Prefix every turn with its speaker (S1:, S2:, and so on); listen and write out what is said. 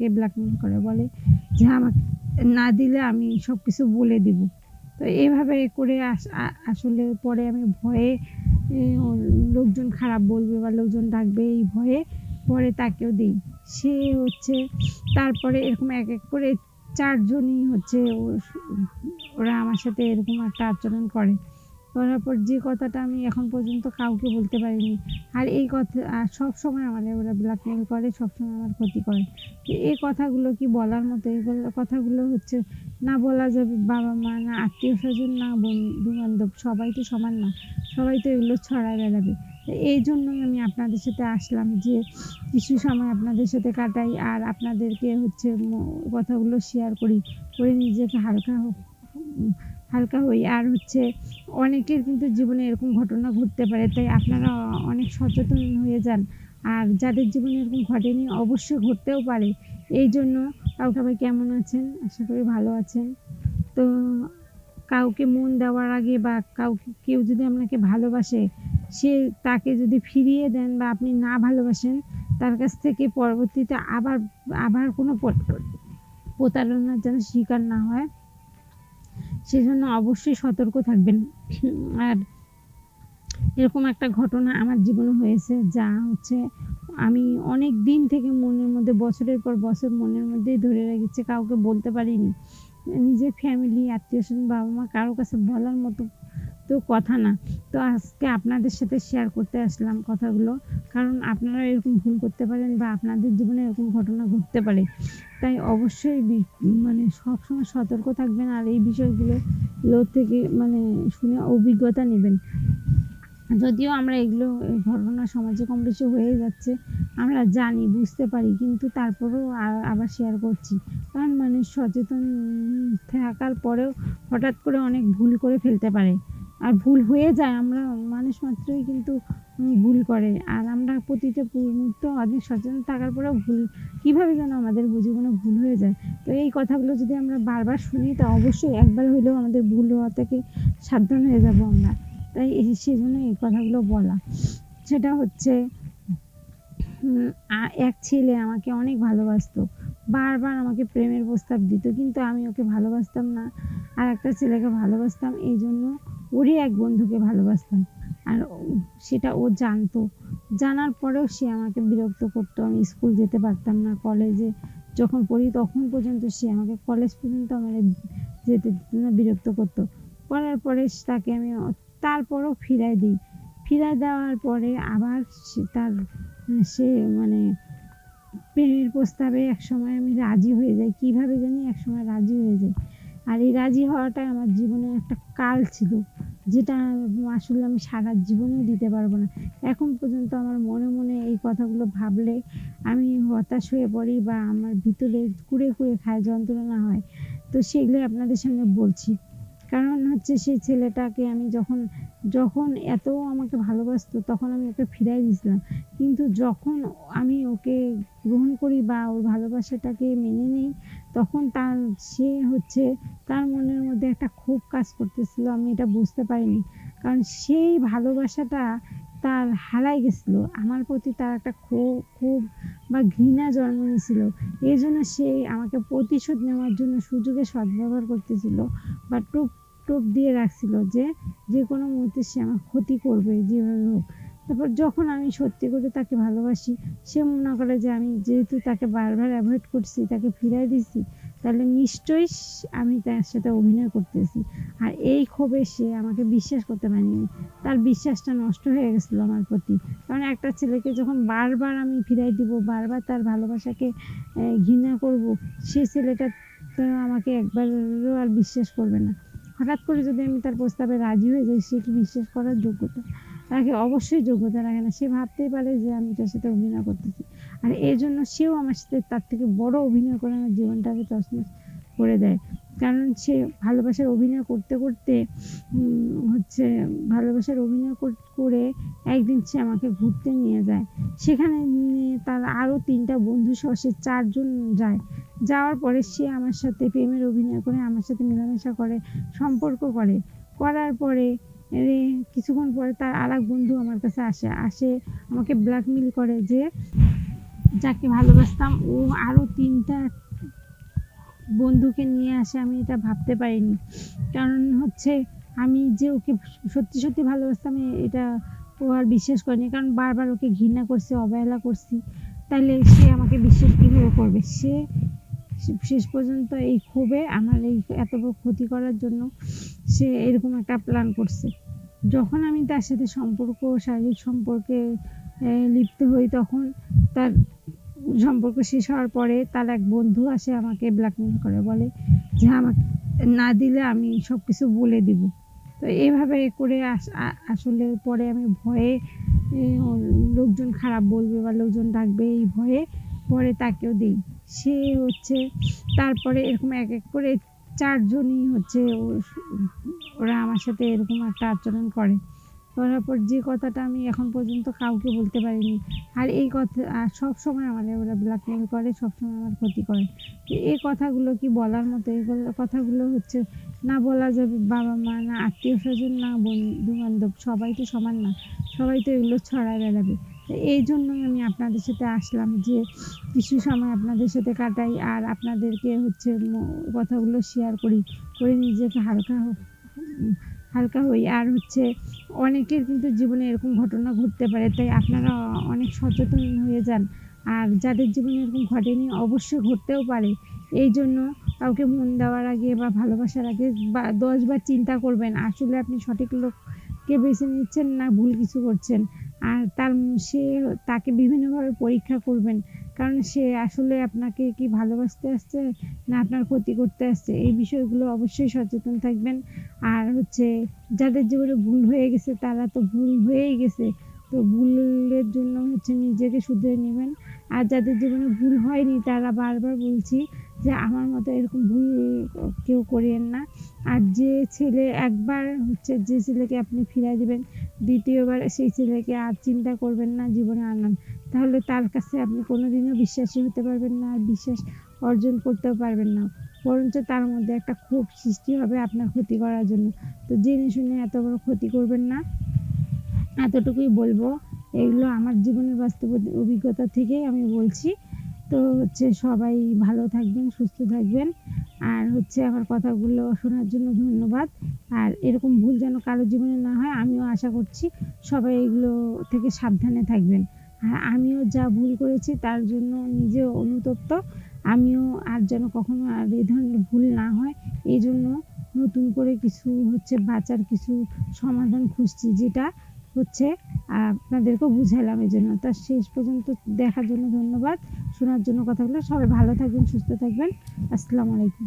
S1: আমাকে ব্ল্যাকমেল করে, বলে যে আমাকে না দিলে আমি সব কিছু বলে দিব। তো এইভাবে করে আসলে পরে আমি ভয়ে লোকজন খারাপ বলবে বা লোকজন ডাকবে এই ভয়ে পরে তাকেও দিই। সে হচ্ছে তারপরে এরকম এক এক করে চারজনই হচ্ছে ওরা আমার সাথে এরকম একটা আচরণ করে। করার পর যে কথাটা আমি এখন পর্যন্ত কাউকে বলতে পারিনি। আর এই কথা সব সময় আমাদের ওরা ব্ল্যাকমেল করে সব সময় আমার ক্ষতি করে। তো এই কথাগুলো কি বলার মতো? এগুলো কথাগুলো হচ্ছে না বলা যাবে বাবা মা, না আত্মীয় স্বজন, না বন্ধু বান্ধব সবাই তো সমান না। সবাই তো এগুলো ছড়ায় বেড়াবে। এই জন্যই আমি আপনাদের সাথে আসলাম যে কিছু সময় আপনাদের সাথে কাটাই আর আপনাদেরকে হচ্ছে কথাগুলো শেয়ার করি। করে নিজেকে হালকা হালকা হই। আর হচ্ছে অনেকের কিন্তু জীবনে এরকম ঘটনা ঘটতে পারে, তাই আপনারা অনেক সচেতন হয়ে যান। আর যাদের জীবনে এরকম ঘটেনি, অবশ্যই ঘটতেও পারে। এই জন্য কাউকে ভাই কেমন আছেন? আশা করি ভালো আছেন। তো কাউকে মন দেওয়ার আগে বা কাউকে, কেউ যদি আপনাকে ভালোবাসে, সে তাকে যদি ফিরিয়ে দেন বা আপনি না ভালোবাসেন, তার কাছ থেকে পরবর্তীতে আবার আবার কোনো প্রতারণার যেন শিকার না হয়। সেজন্য অবশ্যই সতর্ক থাকবেন। আর এরকম একটা ঘটনা আমার জীবনে হয়েছে যা হচ্ছে আমি অনেক দিন থেকে মনের মধ্যে, বছরের পর বছর মনের মধ্যেই ধরে রেখেছি, কাউকে বলতে পারিনি। নিজের ফ্যামিলি আত্মীয় স্বজন বাবা মা কারও কাছে বলার মতো তো কথা না। তো আজকে আপনাদের সাথে শেয়ার করতে আসলাম কথাগুলো। কারণ আপনারা এরকম ভুল করতে পারেন বা আপনাদের জীবনে এরকম ঘটনা ঘটতে পারে। তাই অবশ্যই মানে সবসময় সতর্ক থাকবেন আর এই বিষয়গুলো থেকে মানে শুনে অভিজ্ঞতা নেবেন। যদিও আমরা এগুলো ঘটনা সমাজে কম বেশি হয়ে যাচ্ছে, আমরা জানি, বুঝতে পারি, কিন্তু তারপরেও আবার শেয়ার করছি। কারণ মানুষ সচেতন থাকার পরেও হঠাৎ করে অনেক ভুল করে ফেলতে পারে। আর ভুল হয়ে যায়, আমরা মানুষ মাত্রই কিন্তু ভুল করে। আর আমরা প্রতিটা মুহূর্ত অনেক সচেতন থাকার পরেও ভুল, কীভাবে যেন আমাদের জীবনে ভুল হয়ে যায়। তো এই কথাগুলো যদি আমরা বারবার শুনি, তা অবশ্যই একবার হলেও আমাদের ভুল হওয়া থেকে সাবধান হয়ে যাব আমরা। তাই এই সেজন্য এই কথাগুলো বলা। সেটা হচ্ছে এক ছেলে আমাকে অনেক ভালোবাসতো। বারবার আমাকে প্রেমের প্রস্তাব দিত, কিন্তু আমি ওকে ভালোবাসতাম না। আর একটা ছেলেকে ভালোবাসতাম, এই জন্য ওরই এক বন্ধুকে ভালোবাসতাম। আর সেটা ও জানতো। জানার পরেও সে আমাকে বিরক্ত করতো। আমি স্কুল যেতে পারতাম না, কলেজে যখন পড়ি তখন পর্যন্ত সে আমাকে কলেজ পর্যন্ত আমার যেতে দিত না বিরক্ত করতো। করার পরে তাকে আমি তারপরও ফিরাই দিই। ফিরাই দেওয়ার পরে আবার সে তার, সে মানে প্রেমের প্রস্তাবে এক সময় আমি রাজি হয়ে যাই। কীভাবে জানি এক সময় রাজি হয়ে যাই। আর এই রাজি হওয়াটাই আমার জীবনে একটা কাল ছিল, যেটা আসলে আমি সারা জীবনেও দিতে পারব না। এখন পর্যন্ত আমার মনে মনে এই কথাগুলো ভাবলে আমি হতাশ হয়ে পড়ি বা আমার ভিতরে কুড়ে কুড়ে খায় যন্ত্রণা হয়। তো সেগুলো আপনাদের সামনে বলছি। কারণ হচ্ছে সেই ছেলেটাকে আমি যখন যখন এত আমাকে ভালোবাসতো তখন আমি ওকে ফিরাই দিয়েছিলাম। কিন্তু যখন আমি ওকে গ্রহণ করি বা ওর ভালোবাসাটাকে মেনে নিই তখন তার, সে হচ্ছে তার মনের মধ্যে একটা ক্ষোভ কাজ করতেছিল, আমি এটা বুঝতে পারিনি। কারণ সেই ভালোবাসাটা তার হারাই গেছিল। আমার প্রতি তার একটা ক্ষোভ ক্ষোভ বা ঘৃণা জন্ম নিয়েছিল। এই জন্য সে আমাকে প্রতিশোধ নেওয়ার জন্য সুযোগে সদ্ব্যবহার করতেছিল বা টোপ টোপ দিয়ে রাখছিল যে যে কোনো মুহূর্তে সে আমার ক্ষতি করবে, যেভাবে হোক। তারপর যখন আমি সত্যি করে তাকে ভালোবাসি, সে মনে করে যে আমি যেহেতু তাকে বারবার অ্যাভয়েড করছি, তাকে ফিরাই দিছি, তাহলে নিশ্চয়ই আমি তার সাথে অভিনয় করতেছি। আর এই ক্ষোভে সে আমাকে বিশ্বাস করতে পারেনি। তার বিশ্বাসটা নষ্ট হয়ে গেছিল আমার প্রতি। কারণ একটা ছেলেকে যখন বারবার আমি ফিরাই দিব, বারবার তার ভালোবাসাকে ঘৃণা করব, সে ছেলেটা তো আমাকে একবারও আর বিশ্বাস করবে না। হঠাৎ করে যদি আমি তার প্রস্তাবে রাজি হয়ে যাই, সে কি বিশ্বাস করার যোগ্যতা? রাখে অবশ্যই যোগ্যতা রাখে না। সে ভাবতেই পারে যে আমি তার সাথে অভিনয় করতেছি। আর এই জন্য সেও আমার সাথে তার থেকে বড় অভিনয় করে আমার জীবনটাকে তছনছ করে দেয়। কারণ সে ভালোবাসার অভিনয় করতে করতে হচ্ছে ভালোবাসার অভিনয় করে একদিন সে আমাকে ঘুরতে নিয়ে যায়। সেখানে তার আরও তিনটা বন্ধু সহ সে চারজন যায়। যাওয়ার পরে সে আমার সাথে প্রেমের অভিনয় করে, আমার সাথে মেলামেশা করে, সম্পর্ক করে। করার পরে কিছুক্ষণ পরে তার আর এক বন্ধু আমার কাছে আসে আসে আমাকে ব্ল্যাকমেল করে যে যাকে ভালোবাসতাম, ও আরও তিনটা বন্ধুকে নিয়ে আসে, আমি এটা ভাবতে পারিনি। কারণ হচ্ছে আমি যে ওকে সত্যি সত্যি ভালোবাসতাম এটা ও আর বিশ্বাস করেনি। কারণ বারবার ওকে ঘৃণা করছে, অবহেলা করছি তাহলে সে আমাকে বিশ্বাস কীভাবে করবে? সে- শেষ পর্যন্ত এই ক্ষোভে আমার এই এত বড় ক্ষতি করার জন্য সে এরকম একটা প্ল্যান করছে। যখন আমি তার সাথে সম্পর্ক, শারীরিক সম্পর্কে লিপ্ত হই, তখন তার সম্পর্ক শেষ হওয়ার পরে তার এক বন্ধু আসে আমাকে ব্ল্যাকমেল করে, বলে যে আমাকে, না দিলে আমি সব কিছু বলে দিব। তো এভাবে করে আস- আসলে পরে আমি ভয়ে লোকজন খারাপ বলবে বা লোকজন ডাকবে এই ভয়ে পরে তাকেও দিই। সে হচ্ছে, তারপরে এরকম এক এক করে চারজনই হচ্ছে ওরা আমার সাথে এরকম একটা আচরণ করে। করার পর যে কথাটা আমি এখন পর্যন্ত কাউকে বলতে পারিনি। আর এই কথা, আর সব সময় আমাদের ওরা ব্ল্যাকমেল করে, সবসময় আমার ক্ষতি করে। এই কথাগুলো কি বলার মতো? এগুলো কথাগুলো হচ্ছে, না বলা যাবে বাবা মা, না আত্মীয় স্বজন, না বন্ধু বান্ধব সবাই তো সমান না। সবাই তো এগুলো ছড়ায় বেড়াবে। এই জন্যই আমি আপনাদের সাথে আসলাম যে কিছু সময় আপনাদের সাথে কাটাই আর আপনাদেরকে হচ্ছে কথাগুলো শেয়ার করি, করে নিজেকে হালকা হালকা হই। আর হচ্ছে অনেকের কিন্তু জীবনে এরকম ঘটনা ঘটতে পারে, তাই আপনারা অনেক সচেতন হয়ে যান। আর যাদের জীবনে এরকম ঘটেনি, অবশ্যই ঘটতেও পারে। এই জন্য কাউকে মন দেওয়ার আগে বা ভালোবাসার আগে বা দশবার চিন্তা করবেন, আসলে আপনি সঠিক লোককে বেছে নিচ্ছেন না ভুল কিছু করছেন। আর তার সে তাকে বিভিন্নভাবে পরীক্ষা করবেন। কারণ সে আসলে আপনাকে কি ভালোবাসতে আসছে না আপনার ক্ষতি করতে আসছে, এই বিষয়গুলো অবশ্যই সচেতন থাকবেন। আর হচ্ছে যাদের জীবনে ভুল হয়ে গেছে, তারা তো ভুল হয়েই গেছে। তো ভুলের জন্য হচ্ছে নিজেকে শুধরে নেবেন। আর যাদের জীবনে ভুল হয়নি, তারা বারবার বলছি যে আমার মতো এরকম ভুল কেউ করিয়েন না। আর যে ছেলে একবার হচ্ছে যে ছেলেকে আপনি ফিরাই দিবেন, দ্বিতীয়বার সেই ছেলেকে আর চিন্তা করবেন না, জীবনে আনান তাহলে তার কাছে আপনি কোনোদিনও বিশ্বাসী হতে পারবেন না, আর বিশ্বাস অর্জন করতেও পারবেন না। বরঞ্চ তার মধ্যে একটা ক্ষোভ সৃষ্টি হবে আপনার ক্ষতি করার জন্য। তো জেনে শুনে এত বড় ক্ষতি করবেন না। এতটুকুই বলব, এগুলো আমার জীবনের বাস্তব অভিজ্ঞতা থেকে আমি বলছি। তো হচ্ছে সবাই ভালো থাকবেন, সুস্থ থাকবেন। আর হচ্ছে আমার কথাগুলো শোনার জন্য ধন্যবাদ। আর এরকম ভুল যেন কারও জীবনে না হয়, আমিও আশা করছি সবাই এগুলো থেকে সাবধানে থাকবেন। আর আমিও যা ভুল করেছি তার জন্য নিজেও অনুতপ্ত। আমিও আর যেন কখনো আর এই ধরনের ভুল না হয়, এই জন্য নতুন করে কিছু হচ্ছে বাঁচার কিছু সমাধান খুঁজছি, যেটা হচ্ছে আপনাদেরকেও বুঝালাম এই জন্য তা শেষ পর্যন্ত দেখার জন্য ধন্যবাদ। শোনার জন্য কথাগুলো সবাই ভালো থাকবেন সুস্থ থাকবেন। আসসালামু আলাইকুম।